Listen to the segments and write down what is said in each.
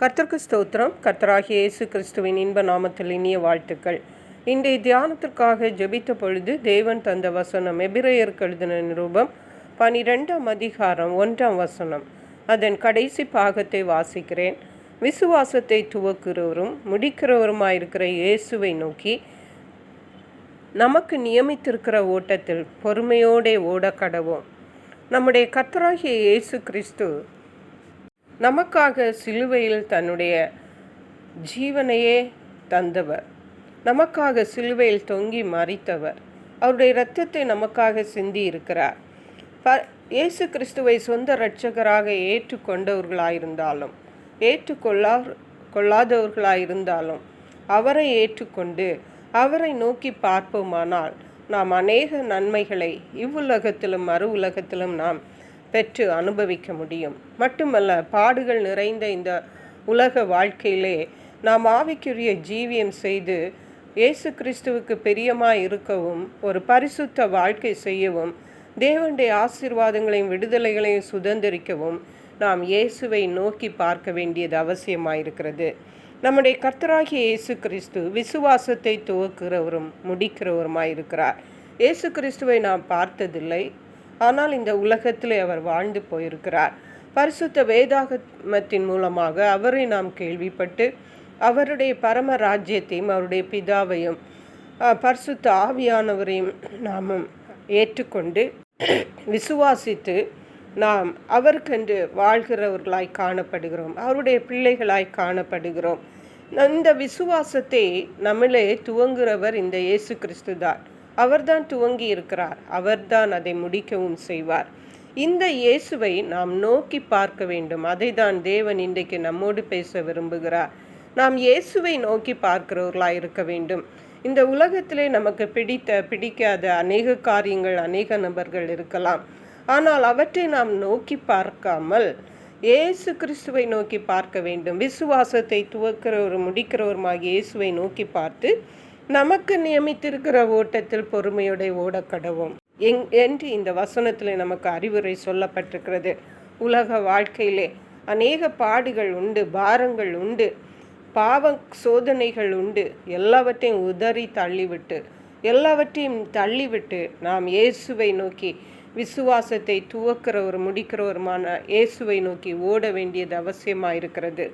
கர்த்தருக்கு ஸ்தோத்திரம். கர்த்தராகிய இயேசு கிறிஸ்துவின் இன்ப நாமத்தில் இனிய வாழ்த்துக்கள். இன்றைய தியானத்திற்காக ஜெபித்த பொழுது தேவன் தந்த வசனம் எபிரேயருக்கு எழுதின நிரூபம் பனிரெண்டாம் அதிகாரம் ஒன்றாம் வசனம். அதன் கடைசி பாகத்தை வாசிக்கிறேன். விசுவாசத்தை துவக்கிறவரும் முடிக்கிறவருமாயிருக்கிற இயேசுவை நோக்கி நமக்கு நியமித்திருக்கிற ஓட்டத்தில் பொறுமையோடே ஓட கடவோம் நம்முடைய கத்தராகிய இயேசு கிறிஸ்து நமக்காக சிலுவையில் தன்னுடைய ஜீவனையே தந்தவர். நமக்காக சிலுவையில் தொங்கி மறித்தவர் அவருடைய இரத்தத்தை நமக்காக சிந்தி இருக்கிறார். ப இயேசு கிறிஸ்துவை சொந்த இரட்சகராக ஏற்றுக்கொண்டவர்களாயிருந்தாலும் ஏற்றுக்கொள்ளா கொள்ளாதவர்களாயிருந்தாலும் அவரை ஏற்றுக்கொண்டு அவரை நோக்கி பார்ப்போமானால் நாம் அநேக நன்மைகளை இவ்வுலகத்திலும் மறு உலகத்திலும் நாம் பெற்று அனுபவிக்க முடியும். மட்டுமல்ல பாடுகள் நிறைந்த இந்த உலக வாழ்க்கையிலே நாம் ஆவிக்குரிய ஜீவியம் செய்து இயேசு கிறிஸ்துவுக்கு பிரியமாக இருக்கவும் ஒரு பரிசுத்த வாழ்க்கை செய்யவும் தேவனுடைய ஆசீர்வாதங்களையும் விடுதலைகளையும் சுதந்திரிக்கவும் நாம் இயேசுவை நோக்கி பார்க்க வேண்டியது அவசியமாயிருக்கிறது. நம்முடைய கர்த்தராகிய இயேசு கிறிஸ்து விசுவாசத்தை துவக்கிறவரும் முடிக்கிறவருமாயிருக்கிறார். இயேசு கிறிஸ்துவை நாம் பார்த்ததில்லை. ஆனால் இந்த உலகத்தில் அவர் வாழ்ந்து போயிருக்கிறார். பரிசுத்த வேதாகமத்தின் மூலமாக அவரை நாம் கேள்விப்பட்டு அவருடைய பரம ராஜ்யத்தையும் அவருடைய பிதாவையும் பரிசுத்த ஆவியானவரையும் நாம் ஏற்றுக்கொண்டு விசுவாசித்து நாம் அவருக்கென்று வாழ்கிறவர்களாய் காணப்படுகிறோம் அவருடைய பிள்ளைகளாய் காணப்படுகிறோம். இந்த விசுவாசத்தை நம்மளே துவங்குகிறவர் இந்த இயேசு கிறிஸ்து தான் அவர்தான் துவங்கி இருக்கிறார் அவர்தான் அதை முடிக்கவும் செய்வார். இந்த இயேசுவை நாம் நோக்கி பார்க்க வேண்டும். அதை தான் தேவன் இன்றைக்கு நம்மோடு பேச விரும்புகிறார். நாம் இயேசுவை நோக்கி பார்க்கிறவர்களாக இருக்க வேண்டும். இந்த உலகத்திலே நமக்கு பிடித்த பிடிக்காத அநேக காரியங்கள் அநேக நபர்கள் இருக்கலாம். ஆனால் அவற்றை நாம் நோக்கி பார்க்காமல் இயேசு கிறிஸ்துவை நோக்கி பார்க்க வேண்டும். விசுவாசத்தை துவக்கிறவர் முடிக்கிறவருமாக இயேசுவை நோக்கி பார்த்து நமக்கு நியமித்திருக்கிற ஓட்டத்தில் பொறுமையுடைய ஓடக்கடவும் எங் என்று இந்த வசனத்தில் நமக்கு அறிவுரை சொல்லப்பட்டிருக்கிறது. உலக வாழ்க்கையிலே அநேக பாடுகள் உண்டு பாரங்கள் உண்டு பாவ சோதனைகள் உண்டு. எல்லாவற்றையும் உதறி தள்ளிவிட்டு எல்லாவற்றையும் தள்ளிவிட்டு நாம் இயேசுவை நோக்கி விசுவாசத்தை துவக்கிறவர் முடிக்கிறவருமான இயேசுவை நோக்கி ஓட வேண்டியது அவசியமாக இருக்கிறது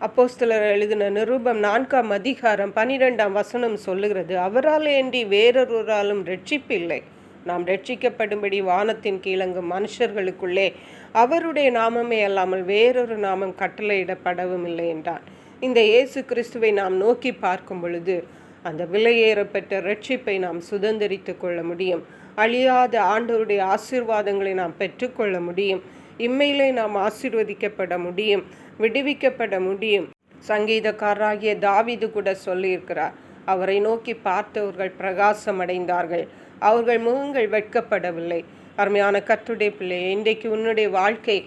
அப்போஸ்தலர் எழுதின நிருபம் நான்காம் அதிகாரம் பனிரெண்டாம் வசனம் சொல்லுகிறது அவரால் ஏண்டி வேறொருவராலும் ரட்சிப்பில்லை? நாம் ரட்சிக்கப்படும்படி வானத்தின் கீழங்கும் மனுஷர்களுக்குள்ளே அவருடைய நாமமே அல்லாமல் வேறொரு நாமம் கட்டளையிடப்படவும் இல்லை என்றான். இந்த இயேசு கிறிஸ்துவை நாம் நோக்கி பார்க்கும் பொழுது அந்த விலையேறப்பட்ட ரட்சிப்பை நாம் சுதந்திரித்து கொள்ள முடியும். அழியாத ஆண்டவருடைய ஆசீர்வாதங்களை நாம் பெற்றுக்கொள்ள முடியும். இம்மையிலே நாம் ஆசீர்வதிக்கப்பட முடியும் விடுவிக்கப்பட முடியும். சங்கீதக்காரராகிய தாவிது கூட சொல்லியிருக்கிறார் அவரை நோக்கி பார்த்தவர்கள் பிரகாசம் அடைந்தார்கள் அவர்கள் முகங்கள் வெட்கப்படவில்லை. அருமையான கத்துடைய பிள்ளை இன்றைக்கு உன்னுடைய வாழ்க்கை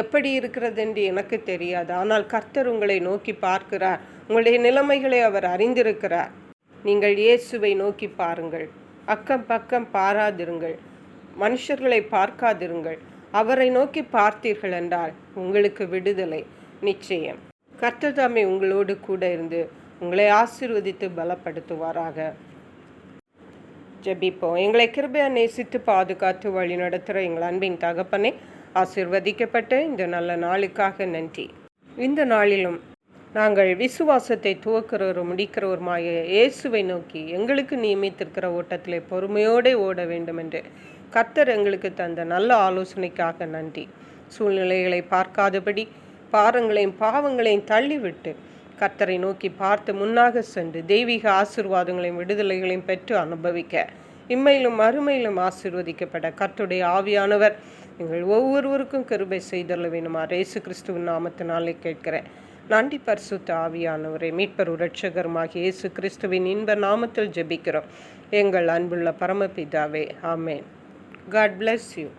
எப்படி இருக்கிறது என்று எனக்கு தெரியாது ஆனால் கர்த்தர் உங்களை நோக்கி பார்க்கிறார் உங்களுடைய நிலைமைகளை அவர் அறிந்திருக்கிறார். நீங்கள் இயேசுவை நோக்கி பாருங்கள் அக்கம் பக்கம் பாராதிருங்கள் மனுஷர்களை பார்க்காதிருங்கள் அவரை நோக்கி பார்த்தீர்கள் என்றால் உங்களுக்கு விடுதலை நிச்சயம். கர்த்ததாமை உங்களோடு கூட இருந்து உங்களை ஆசிர்வதித்து பலப்படுத்துவாராக. ஜெபிப்போம். எங்களை கிருபையா நேசித்து பாதுகாத்து வழி நடத்துகிற எங்கள் அன்பின் தகப்பனே ஆசிர்வதிக்கப்பட்ட இந்த நல்ல நாளுக்காக நன்றி. இந்த நாளிலும் நாங்கள் விசுவாசத்தை துவக்கிறவரும் முடிக்கிறவருமாய இயேசுவை நோக்கி எங்களுக்கு நியமித்திருக்கிற ஓட்டத்திலே பொறுமையோடு ஓட வேண்டும் என்று கர்த்தர் எங்களுக்கு தந்த நல்ல ஆலோசனைக்காக நன்றி. சூழ்நிலைகளை பார்க்காதபடி பாரங்களையும் பாவங்களையும் தள்ளிவிட்டு கர்த்தரை நோக்கி பார்த்து முன்னாக சென்று தெய்வீக ஆசிர்வாதங்களையும் விடுதலைகளையும் பெற்று அனுபவிக்க. இம்மையிலும் மறுமையிலும் ஆசிர்வதிக்கப்பட கர்த்துடைய ஆவியானவர் எங்கள் ஒவ்வொருவருக்கும் கிருபை செய்தள்ள வேணுமா ரேசு கிறிஸ்துவின் நாமத்தினாலே கேட்கிறேன். நன்றி பரிசுத்த ஆவியானவரை மீட்பர் உரட்சகருமாகிய இயேசு கிறிஸ்துவின் இன்ப நாமத்தில் ஜெபிக்கிறோம். எங்கள் அன்புள்ள பரமபிதாவே ஆமேன். God bless you.